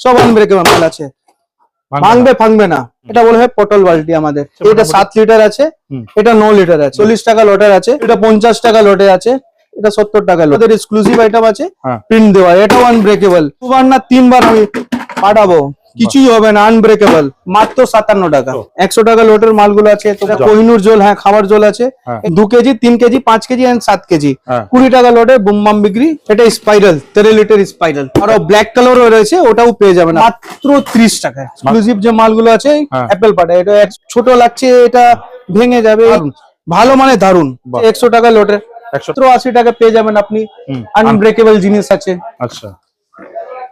সব আনব্রেকেবল মাল আছে। ভাঙবে ভাঙবে না। এটা বলে হয় পটল বালতি আমাদের। এটা সাত লিটার আছে এটা ন লিটার আছে চল্লিশ টাকা লটার আছে এটা পঞ্চাশ টাকা লটে আছে এটা সত্তর টাকা লটের এক্সক্লুসিভ আইটেম আছে হ্যাঁ। প্রিন্ট দেওয়া। এটাও আনব্রেকেবল দুবার না তিনবার আমি পাঠাবো। কিছুই হবে না আনব্রেকেবল মাত্র সাতান্ন টাকা। একশো টাকা লোটের মালগুলো আছে। কোহিনুর জল হ্যাঁ খাবার জল আছে। হ্যাঁ। দু কেজি তিন কেজি পাঁচ কেজি এন্ড সাত কেজি। হ্যাঁ। কুড়ি টাকা লোটে বুমবাম বিক্রি এটা স্পাইরাল তেরো লিটার স্পাইরাল আরও ব্ল্যাক কালারও রয়েছে ওটাও পেয়ে যাবেন মাত্র ত্রিশ টাকা এক্সক্লুসিভ যে মালগুলো আছে। অ্যাপেল পাটা এটা ছোট লাগছে এটা ভেঙে যাবে। ভালো মানে দারুণ একশো টাকা লোটে একশো আশি টাকা পেয়ে যাবেন আপনি। আনব্রেকেবল জিনিস আছে। আচ্ছা।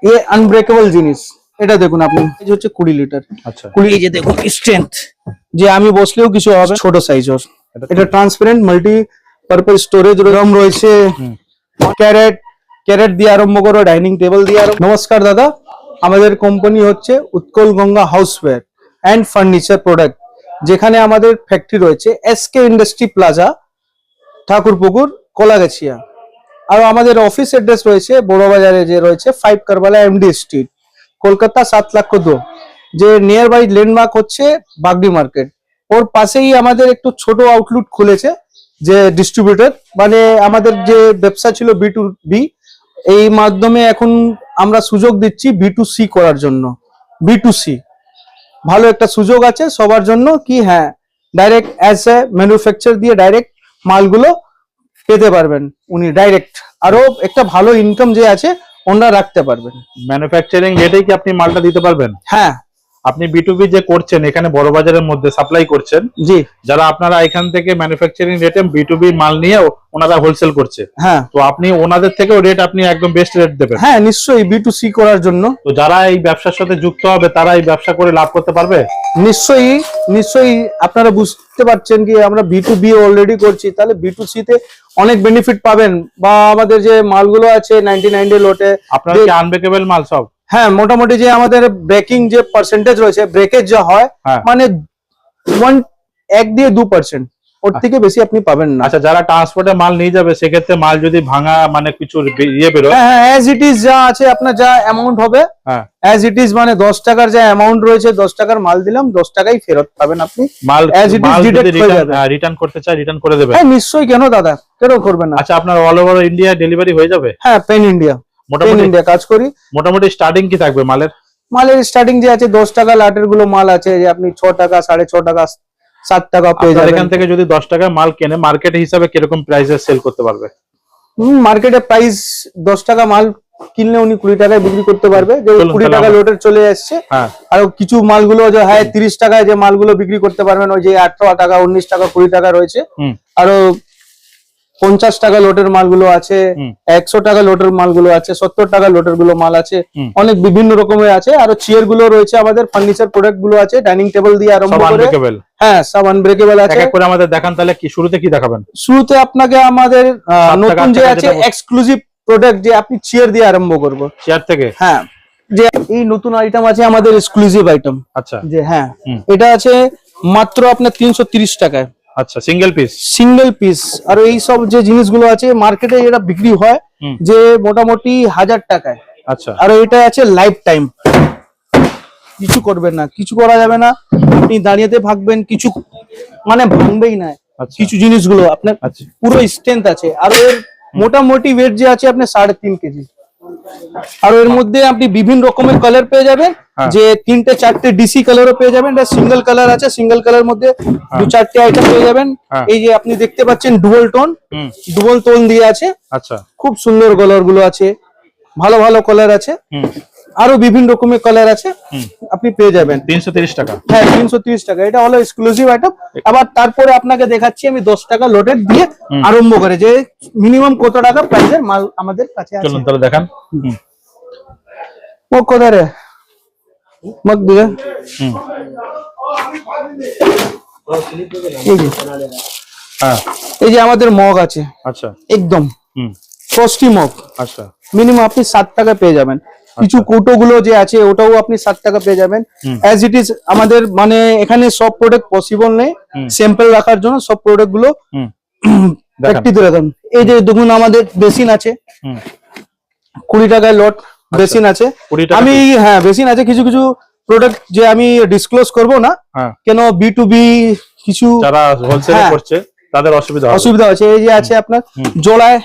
এ আনব্রেকেবল জিনিস। এটা দেখুন আপনি এই যে হচ্ছে কুড়ি লিটার। আচ্ছা। কুড়ি এই যে দেখুন স্ট্রেংথ যে আমি বসলেও কিছু হবে। ছোট সাইজ ওর। এটা- এটা transparent multi purpose storage room রয়েছে ক্যারেট ক্যারেট দিয়ে আরম্ভ করো ডাইনিং টেবিল দিয়ে আরম্ভ নমস্কার দাদা আমাদের কোম্পানি হচ্ছে Utkal Ganga houseware and furniture product যেখানে আমাদের ফ্যাক্টরি রয়েছে SK industry plaza Thakurpukur Kolagachia. আর আমাদের অফিস অ্যাড্রেস রয়েছে বড়বাজারে যে রয়েছে five Karbala MD street Kolkata সাত লক্ষ দু। যে নিয়ার বাই ল্যান্ডমার্ক হচ্ছে বাগডি মার্কেট ওর পাশেই আমাদের একটু ছোট আউটলেট খুলেছে, যে ডিস্ট্রিবিউটর মানে আমাদের যে ব্যবসা ছিল বি টু বি এই মাধ্যমে এখন আমরা সুযোগ দিচ্ছি বি টু সি করার জন্য। বি টু সি ভালো একটা সুযোগ আছে সবার জন্য কি হ্যাঁ ডাইরেক্ট অ্যাজ এ ম্যানুফ্যাকচার দিয়ে ডাইরেক্ট মালগুলো পেতে পারবেন উনি ডাইরেক্ট আরও একটা ভালো ইনকাম যে আছে ওনারা রাখতে পারবেন। ম্যানুফ্যাকচারিং রেটেই কি আপনি মালটা দিতে পারবেন? হ্যাঁ। আপনি বিটুবি যে করছেন এখানে বড় বাজারের মধ্যে সাপ্লাই করছেন জি। যারা আপনারা এখান থেকে ম্যানুফ্যাকচারিং রেটে বিটুবি মাল নিয়ে ওনারা হোলসেল করছে। হ্যাঁ। তো আপনি ওনাদের থেকেও রেট আপনি একদম বেস্ট রেট দেবেন। হ্যাঁ নিশ্চয়ই বি টু সি করার জন্য। তো যারা এই ব্যবসার সাথে যুক্ত হবে তারা এই ব্যবসা করে লাভ করতে পারবে? নিশ্চয়ই নিশ্চয়ই আপনারা বুঝতে পারছেন কি আমরা বি টু বি অলরেডি করছি তাহলে বি টু সি তে অনেক বেনিফিট পাবেন। বা আমাদের যে মালগুলো আছে নাইনটি নাইন ডে লোটে আপনার কি আনবেকেবল মাল সব? হ্যাঁ মোটামুটি যে আমাদের ব্রেকিং যে পার্সেন্টেজ রয়েছে ব্রেকেজ যা হয় হ্যাঁ। মানে ওয়ান এক দিয়ে দু পার্সেন্ট ওর থেকে বেশি আপনি পাবেন না। আচ্ছা যারা ট্রান্সপোর্টে মাল নিয়ে যাবে সেক্ষেত্রে মাল যদি ভাঙা মানে কিছু ইয়ে বেরো হ্যাঁ অ্যাজ ইট ইজ যা আছে আপনার যা অ্যামাউন্ট হবে অ্যাজ ইট ইজ মানে দশ টাকার যা অ্যামাউন্ট রয়েছে দশ টাকার মাল দিলাম দশ টাকাই ফেরত পাবেন আপনি। মাল মাল হয়ে যাবে। রিটার্ন করতে চাই রিটার্ন করে দেবে। হ্যাঁ নিশ্চয়ই কেন দাদা? কেন করবেন না? আচ্ছা আপনার অল ওভার ইন্ডিয়া ডেলিভারি হয়ে যাবে? হ্যাঁ পেন ইন্ডিয়া মোটামুটি ইন্ডিয়া কাজ করি। মোটামুটি স্টার্টিং কি থাকবে মালের? মালের স্টার্টিং যে আছে দশ টাকা লাটেরগুলো মাল আছে যে আপনি ছ টাকা সাড়ে ছ টাকা সাত টাকা পেয়ে যাবেন। এখান থেকে যদি দশ টাকা মাল কেনে মার্কেট হিসাবে কীরকম প্রাইসে সেল করতে পারবে? মার্কেটে প্রাইস দশ টাকা মাল কিনলে উনি কুড়ি টাকায় বিক্রি করতে পারবে। যে কুড়ি টাকা লোটের চলে আসছে। হ্যাঁ। আর কিছু মালগুলো যে হয় তিরিশ টাকায় যে মালগুলো বিক্রি করতে পারবেন ওই যে আঠারো টাকা উনিশ টাকা কুড়ি টাকা রয়েছে। আরও পঞ্চাশ টাকা লোটের মালগুলো আছে একশো টাকা লোটের মালগুলো আছে সত্তর টাকা লোটেরগুলো মাল আছে অনেক বিভিন্ন রকমের আছে। আরও চেয়ারগুলো রয়েছে আমাদের ফার্নিচার প্রোডাক্টগুলো আছে ডাইনিং টেবিল দিয়ে আরম্ভ করে। হ্যাঁ সব আনব্রেকেবল আছে। এক করে আমাদের দেখান তাহলে কি শুরুতে কি দেখাবেন? শুরুতে আপনাকে আমাদের নতুন যে আছে এক্সক্লুসিভ প্রোডাক্ট যে আপনি চেয়ার দিয়ে আরম্ভ করব। চেয়ার থেকে? হ্যাঁ। যে এই নতুন আইটেম আছে আমাদের এক্সক্লুসিভ আইটেম আচ্ছা। যে হ্যাঁ এটা আছে মাত্র আপনার তিনশো তিরিশ টাকায়। আচ্ছা সিঙ্গেল পিস সিঙ্গেল পিস আর এই সব যে জিনিসগুলো আছে মার্কেটে এটা বিক্রি হয় যে মোটামুটি হাজার টাকায়। আচ্ছা। আর এটা আছে লাইফ টাইম কিছু করবেন না কিছু করা যাবে না। আপনি দাঁড়িয়েতে ভাগবেন কিছু মানে ভাঙবেই না। আচ্ছা। কিছু জিনিসগুলো আপনার আচ্ছা। পুরো স্ট্রেংথ আছে। আর এর মোটামুটি ওয়েট যে আছে আপনার সাড়ে তিন কেজি। আর এর মধ্যে আপনি বিভিন্ন রকমের কালার পেয়ে যাবেন। হ্যাঁ। যে তিনটে চারটে ডিসি কালারও পেয়ে যাবেন। এটা সিঙ্গেল কালার আছে। সিঙ্গেল কালার মধ্যে দু চারটে আইটেম পেয়ে যাবেন। হ্যাঁ। এই যে আপনি দেখতে পাচ্ছেন dual tone double dual tone দিয়ে আছে। আচ্ছা। খুব সুন্দর কালারগুলো আছে। ভালো ভালো কালার আছে। আরও বিভিন্ন রকমের কালার আছে আপনি পেয়ে যাবেন। তিনশো তিরিশ টাকা। হ্যাঁ তিনশো তিরিশ টাকা। এটা হলো এক্সক্লুসিভ আইটেম আবার তারপরে আপনাকে দেখাচ্ছি আমি দশ টাকা লোডের দিয়ে আরম্ভ করে। যে মিনিমাম কত টাকা প্রাইসের মাল আমাদের কাছে আছে? চলুন তাহলে দেখান। হুম। কোথায় রে? মগ দিকে এই যে। হ্যাঁ। এই যে আমাদের মগ আছে। আচ্ছা। একদম। হুম। Frosty mug. আচ্ছা। মিনিমাম আপনি সাত টাকা পেয়ে যাবেন। কিছু কৌটো গুলো যে আছে ওটাও আপনি ষাট টাকা পেয়ে যাবেন। অ্যাজ ইট ইজ আমাদের মানে এখানে সব প্রোডাক্ট পসিবল নেই। স্যাম্পল রাখার জন্য সব প্রোডাক্টগুলো দেখান। এই যে দেখুন আমাদের বেসিন আছে। কুড়ি টাকায় লট বেসিন আছে। আমি হ্যাঁ বেসিন আছে কিছু কিছু প্রোডাক্ট যে আমি ডিসক্লোজ করব না। হ্যাঁ। কেন বি টু বি কিছু যারা হোলসেলে হ্যাঁ। করছে তাদের অসুবিধা অসুবিধা আছে এই যে আছে আপনার। জোড়ায়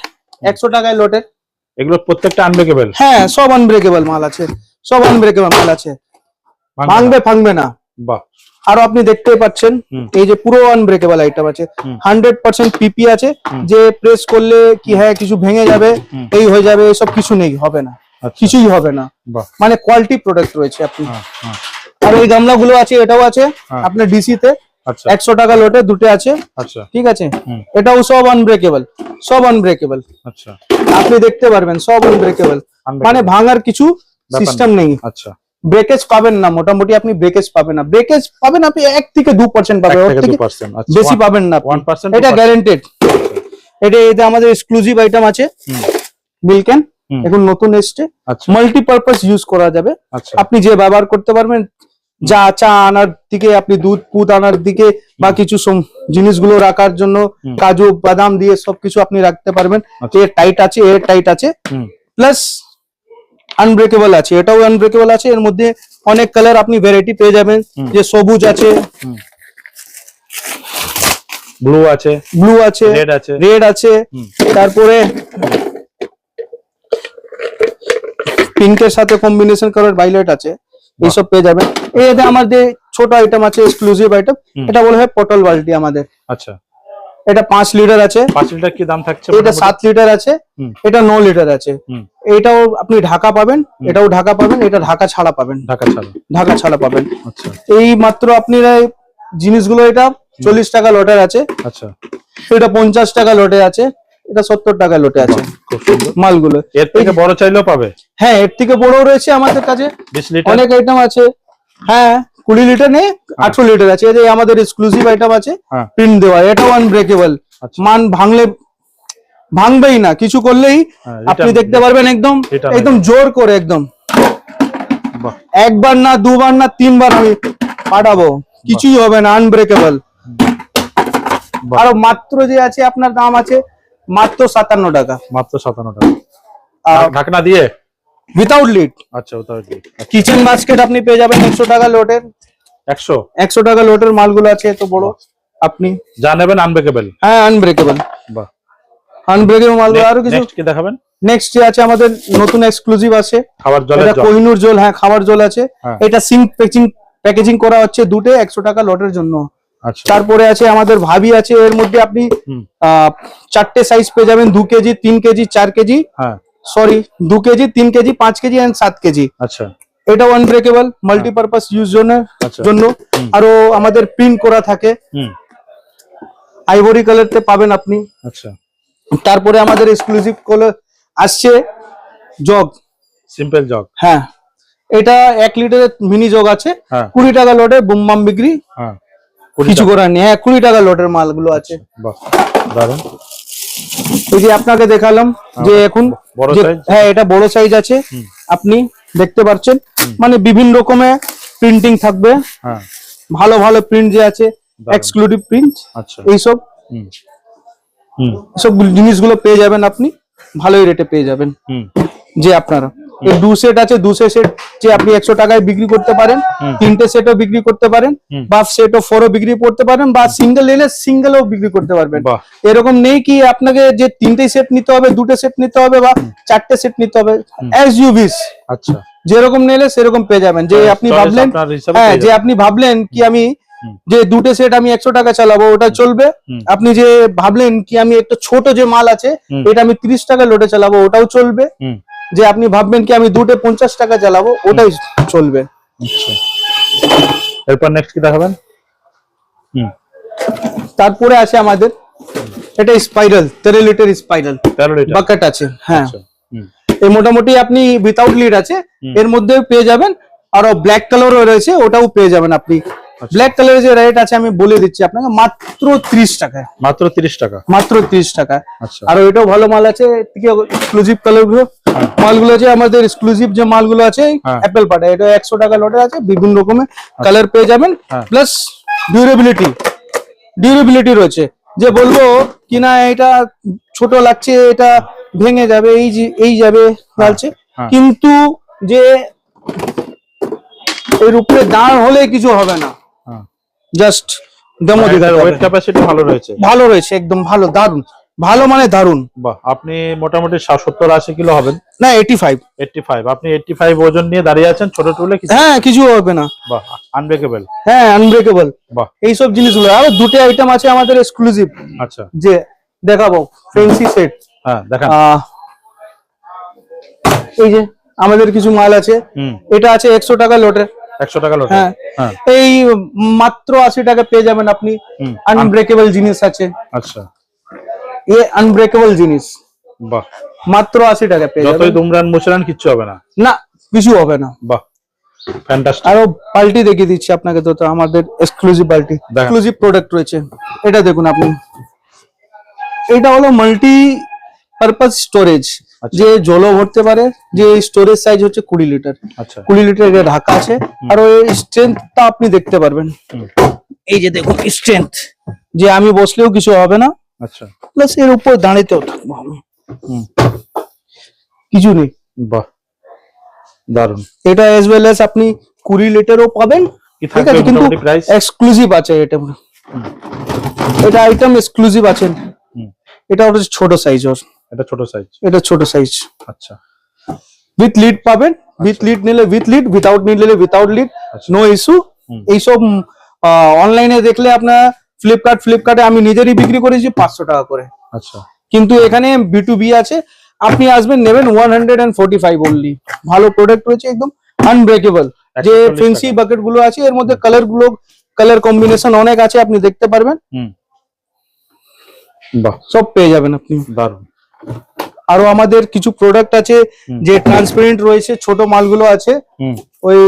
একশো টাকায় লোটের এগুলো প্রত্যেকটা আনব্রেকেবল হ্যাঁ সব আনব্রেকেবল মাল আছে। সব আনব্রেকেবল মাল আছে। ভাঙবে ভাঙবে না। বাহ। আরও আপনি দেখতেই পাচ্ছেন এই যে পুরো আনব্রেকেবল আইটেম আছে। হান্ড্রেড পার্সেন্ট পিপি আছে। যে প্রেস করলে কি হ্যাঁ কিছু ভেঙে যাবে এই হয়ে যাবে এসব কিছু নেই হবে না। আচ্ছা। কিছুই হবে না। বাহ। মানে কোয়ালিটি প্রোডাক্ট রয়েছে আপনি। হ্যাঁ হ্যাঁ। আর এই গামলাগুলো আছে এটাও আছে। হ্যাঁ। আপনার ডিসি তে একশো টাকা লোটে দুটো আছে। আচ্ছা। ঠিক আছে? এটাও সব আনব্রেকেবল সব আনব্রেকেবল আচ্ছা। আপনি দেখতে পারবেন সব আনব্রেকেবল মানে ভাঙার কিছু সিস্টেম নেই। আচ্ছা। ব্রেকেজ পাবেন না মোটামুটি আপনি ব্রেকেজ পাবেন না। ব্রেকেজ পাবেন আপনি এক থেকে দু পার্সেন্ট পাবেন আচ্ছা। বেশি পাবেন না এটা গ্যারেন্টেড এটা এটা আমাদের এক্সক্লুসিভ আইটেম আছে। বিলকেন। এখন নতুন এসছে। আচ্ছা। মাল্টিপারপাস ইউজ করা যাবে। আচ্ছা। আপনি যে ব্যবহার করতে পারবেন যা চা আনার দিকে আপনি দুধ পুত আনার দিকে বা কিছু জিনিসগুলো রাখার জন্য কাজু বাদাম দিয়ে সবকিছু আপনি রাখতে পারবেন। আচ্ছা। এর টাইট আছে এর টাইট আছে। প্লাস আনব্রেকেবল আছে। এটাও আনব্রেকেবল আছে। এর মধ্যে অনেক কালার আপনি ভ্যারাইটি পেয়ে যাবেন। যে সবুজ আছে। ব্লু আছে। ব্লু আছে। রেড আছে। রেড আছে। তারপরে পিঙ্কের সাথে কম্বিনেশন করার ভাইলেট আছে। এইসব পেয়ে যাবেন। এই যে আমাদের ছোট আইটেম আছে এক্সক্লুসিভ আইটেম এটা বলা হয় পটল বালতি আমাদের। আচ্ছা। এটা পাঁচ লিটার আছে। পাঁচ লিটার কি দাম থাকছে এটা? সাত লিটার আছে এটা ন লিটার আছে। এটাও আপনি ঢাকা পাবেন এটাও ঢাকা পাবেন এটা ঢাকা ছাড়া পাবেন। ঢাকা ছাড়া। ঢাকা ছাড়া পাবেন। আচ্ছা। এই মাত্র আপনি এই জিনিসগুলো এটা চল্লিশ টাকা লটের আছে। আচ্ছা। এটা পঞ্চাশ টাকা লটে আছে এটা সত্তর টাকা লটে আছে। মালগুলো। এর থেকে বড় চাইলেও পাবে। হ্যাঁ এর থেকে বড় রয়েছে আমাদের কাছে। অনেক আইটেম আছে। হ্যাঁ কুড়ি লিটার নেই আঠারো লিটার আছে। এই আমাদের এক্সক্লুসিভ আইটেম আছে হ্যাঁ। প্রিন্ট দেওয়া এটাও আনব্রেকেবল আচ্ছা। মান ভাঙলে ভাঙবেই না কিছু করলেই হ্যাঁ, আপনি দেখতে পারবেন একদম একদম জোর করে একদম। একবার না দুবার না তিনবার আমি পাঠাবো। কিছুই হবে না আনব্রেকেবল। আর মাত্র যে আছে আপনার দাম আছে মাত্র সাতান্ন টাকা। মাত্র সাতান্ন টাকা। ঢাকনা দিয়ে? উইথাউট লিড আচ্ছা ওটা দিয়ে কিচেন বাস্কেট আপনি পেয়ে যাবেন একশো টাকা লোটের একশো? একশো টাকা লোটের মালগুলো আছে এত বড়। আপনি? যা নেবেন আনব্রেকেবল হ্যাঁ আনব্রেকেবল বাহ। আনব্রেকেবল মালগুলো আরও কিছু নেক্সট কি দেখাবেন? নেক্সট যে আছে আমাদের নতুন এক্সক্লুসিভ আছে। খাবার জলের এটা জল। কোহিনুর জল হ্যাঁ খাবার জল আছে। হ্যাঁ। এটা সিঙ্ক প্যাকেজিং প্যাকেজিং করা হচ্ছে দুটো একশো টাকা লটের জন্য। আচ্ছা। তারপরে আছে আমাদের ভাবি আছে এর মধ্যে আপনি চারটে সাইজ পেয়ে যাবেন দু কেজি তিন কেজি চার কেজি। হ্যাঁ। সরি দু কেজি তিন কেজি পাঁচ কেজি এন্ড সাত কেজি। আচ্ছা। এটাও আনব্রেকেবল মাল্টিপারপাস ইউজ জন্য আচ্ছা। জন্য। আরও আমাদের প্রিন্ট করা থাকে। হুম। আইভরি কালারতে পাবেন আপনি। আচ্ছা। তারপরে আমাদের এক্সক্লুসিভ কালার আসছে জগ সিম্পল জগ হ্যাঁ। এটা এক লিটারের মিনি জগ আছে। হ্যাঁ। কুড়ি টাকা লটে বুমবাম বিক্রি। হ্যাঁ। কিছু। করার নেই। হ্যাঁ কুড়ি টাকা লটের মালগুলো আছে। বাহ দারুণ এই যে আপনাকে দেখালাম যে এখন বড় যে- size? হ্যাঁ এটা বড় সাইজ আছে। আপনি দেখতে পাচ্ছেন। মানে বিভিন্ন রকমের প্রিন্টিং থাকবে। হ্যাঁ। ভালো ভালো প্রিন্ট যে আছে। এক্সক্লুসিভ প্রিন্ট আচ্ছা। এইসব। হুম। হুম। সব জিনিসগুলো পেয়ে যাবেন আপনি। ভালোই রেটে পেয়ে যাবেন। হুম। যে আপনারা। এই দু সেট আছে দু সেট যে আপনি একশো টাকায় বিক্রি করতে পারেন। তিনটে সেটও বিক্রি করতে পারেন। বা সেটও ফোরও বিক্রি করতে পারেন বা সিঙ্গেল নিলে সিঙ্গেলও বিক্রি করতে পারবেন। এরকম নেই কি আপনাকে যে তিনটে সেট নিতে হবে দুটো সেট নিতে হবে বা চারটে সেট নিতে হবে অ্যাজ ইউ উইশ আচ্ছা। যেরকম নিলে সেরকম পেয়ে যাবেন। যে আপনি ভাবলেন হ্যাঁ যে আপনি ভাবলেন কি আমি যে দুটো সেট আমি একশো টাকা চালাবো ওটা চলবে। আপনি যে ভাবলেন কি আমি একটা ছোট যে মাল আছে এটা আমি তিরিশ টাকা লোটে চালাবো ওটাও চলবে। যে আপনি ভাববেন কি আমি দুটো পঞ্চাশ টাকা চালাবো ওটাই চলবে। আচ্ছা। এরপর নেক্সট কি দেখাবেন? হুম। তারপরে আছে আমাদের এটা স্পাইরাল তেরো লিটার স্পাইরাল বাকেট আছে হ্যাঁ। আচ্ছা এই মোটামুটি আপনি উইথাউট লিড আছে এর মধ্যে পেয়ে যাবেন আর ব্ল্যাক কালারও রয়েছে ওটাও পেয়ে যাবেন আপনি। আচ্ছা। ব্ল্যাক কালারের যে রেট আছে আমি বলে দিচ্ছি আপনাকে মাত্র ত্রিশ টাকা মাত্র তিরিশ টাকা। মাত্র ত্রিশ টাকা আচ্ছা। আর ওইটাও ভালো মাল আছে কি এক্সক্লুসিভ কালারগুলো মালগুলো আছে আমাদের এক্সক্লুসিভ যে মালগুলো আছে হ্যাঁ। অ্যাপেল পাটা এটা একশো টাকা লটে আছে বিভিন্ন রকমের কালার পেয়ে যাবেন হ্যাঁ। প্লাস ডিউরেবিলিটি ডিউরেবিলিটি রয়েছে। যে বলব কি না এটা ছোট লাগছে এটা ভেঙে যাবে এই যে এই যাবে লাগছে। হ্যাঁ। কিন্তু যে এর উপরে দাঁড় হলে কিছু হবে না। হ্যাঁ। জাস্ট ডেমো দিতে ওয়েট ক্যাপাসিটি ভালো রয়েছে। ভালো রয়েছে একদম ভালো দারুণ ভালো মানে দারুণ বাহ আপনি মোটামুটি সত্তর আশি কিলো হবেন। না এইটি ফাইভ এইটটি ফাইভ আপনি এইটটি ফাইভ ওজন নিয়ে দাঁড়িয়ে আছেন ছোট টুলে হ্যাঁ কিছু হবে না। বাহ আনব্রেকেবল হ্যাঁ আনব্রেকেবল বাহ। এইসব জিনিসগুলো। আর দুটো আইটেম আছে আমাদের এক্সক্লুসিভ আচ্ছা। যে দেখাবো ফেন্সি সেট হ্যাঁ দেখান। এই যে আমাদের কিছু মাল আছে। এটা আছে একশো টাকা লোটের একশো টাকা লোট হ্যাঁ। হ্যাঁ। এই মাত্র আশি টাকা পেয়ে যাবেন আপনি। আনব্রেকেবল জিনিস আছে। আচ্ছা। এ আনব্রেকেবল জিনিস। বাহ। মাত্র আশি টাকা পেয়ে যতই দুমরান মুচরান কিচ্ছু হবে না। না কিছু হবে না। বাহ ফ্যান্টাস্টিক আরও পাল্টি দেখিয়ে দিচ্ছি আপনাকে তো আমাদের এক্সক্লুসিভ পাল্টি। এক্সক্লুসিভ প্রোডাক্ট রয়েছে। এটা দেখুন আপনি। এটা হলো মাল্টি পারপাস স্টোরেজ। যে জলও ভরতে পারে যে স্টোরেজ সাইজ হচ্ছে কুড়ি লিটার। আচ্ছা। কুড়ি লিটার এটা ঢাকা আছে। আর ওই স্ট্রেংথটা আপনি দেখতে পারবেন। এই যে দেখুন স্ট্রেংথ যে আমি বসলেও কিছু হবে না। আচ্ছা। প্লাস এর উপর দাঁড়িয়েও থাকব আমি কিছু নেই। বাহ। দারুণ এটা এজ ওয়েল এস আপনি কুড়ি লিটারও পাবেন। ঠিক আছে কিন্তু এক্সক্লুসিভ আছে এটা। এটা আইটেম এক্সক্লুসিভ আছে। এটা হচ্ছে ছোট সাইজ ওর। এটা ছোট সাইজ এটা ছোট সাইজ আচ্ছা। উইথ লিড পাবেন। উইথ লিড নিলে উইথ লিড উইথাউট নিলে উইথাউট লিড আচ্ছা। No issue. এইসব অনলাইনে দেখলে আপনার ফ্লিপকার্ট ফ্লিপকার্টে আমি নিজেরই বিক্রি করেছি পাঁচশো টাকা করে। আচ্ছা। কিন্তু এখানে বিটু বি আছে। আপনি আসবেন নেবেন one hundred and forty five only ভালো প্রোডাক্ট রয়েছে একদম আনব্রেকেবল যে 140 ফেন্সি বাকেটগুলো আছে এর মধ্যে কালারগুলো কালার কম্বিনেশন অনেক আছে আপনি দেখতে পারবেন। বাহ। সব পেয়ে যাবেন আপনি। দারুণ আরও আমাদের কিছু প্রোডাক্ট আছে যে ট্রান্সপারেন্ট রয়েছে ছোট মালগুলো আছে। ওই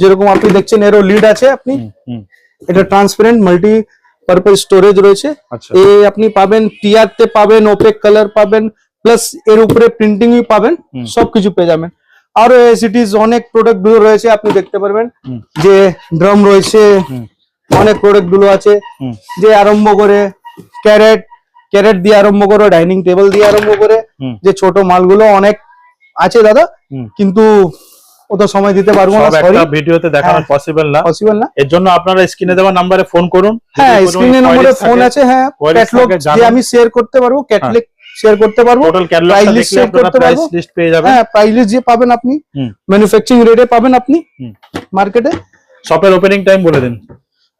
যেরকম আপনি দেখছেন এরও লিড আছে আপনি। এটা ট্রান্সপারেন্ট মাল্টি পারপাস স্টোরেজ রয়েছে। আচ্ছা। এ আপনি পাবেন টিআর তে পাবেন ওপেক কালার পাবেন প্লাস এর উপরে প্রিন্টিং পাবেন। সবকিছু পেয়ে যাবেন। আরও ইট অনেক প্রোডাক্টগুলো রয়েছে আপনি দেখতে পারবেন। যে ড্রাম রয়েছে অনেক প্রোডাক্টগুলো আছে। যে আরম্ভ করে ক্যারেট ক্যারেট দিয়ে আরম্ভ করে ডাইনিং টেবিল দিয়ে আরম্ভ করে যে ছোট মালগুলো অনেক আছে দাদা কিন্তু অত সময় দিতে পারব না সরি একটা ভিডিওতে দেখানো হ্যাঁ। পসিবল না। পসিবল না? এর জন্য আপনারা স্ক্রিনে দেওয়া নাম্বারে ফোন করুন। হ্যাঁ স্ক্রিনে নম্বরে ফোন আছে হ্যাঁ ক্যাটালগ যে আমি শেয়ার করতে পারব ক্যাটালগ শেয়ার করতে পারব টোটাল ক্যাটালগ লিস্ট আপনারা করতে প্রাইস পারব। লিস্ট পেয়ে যাবেন। হ্যাঁ প্রাইস লিস্ট যে পাবেন আপনি ম্যানুফ্যাকচারিং রেটে পাবেন আপনি মার্কেটে শপের ওপেনিং টাইম বলে দিন।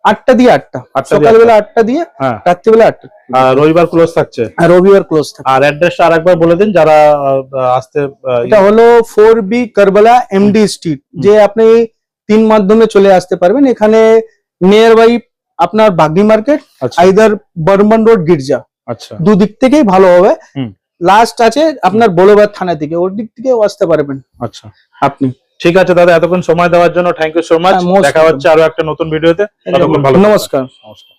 আটটা দিয়ে আটটা। সকালবেলা আটটা। দিয়ে হ্যাঁ। রাত্রিবেলা আটটা। রবিবার ক্লোজ থাকছে? আর রবিবার ক্লোজ থাকে আর অ্যাড্রেসটা আরেকবার বলে দিন যারা আসতে এটা হলো four B Karbala MD street যে আপনি তিন মাধ্যমে চলে আসতে পারবেন। এখানে নিয়ার বাই আপনার বাগনি মার্কেট আইদার বর্মন রোড গির্জা। আচ্ছা। দুদিক থেকেই ভালো হবে। লাস্ট আছে আপনার বলোবার থানা থেকে ওর দিক থেকেও আসতে পারবেন আচ্ছা। আপনি। ঠিক আছে দাদা এতক্ষণ সময় দেওয়ার জন্য থ্যাংক ইউ সো মাচ দেখা হচ্ছে আরও একটা নতুন ভিডিওতে নমস্কার। নমস্কার।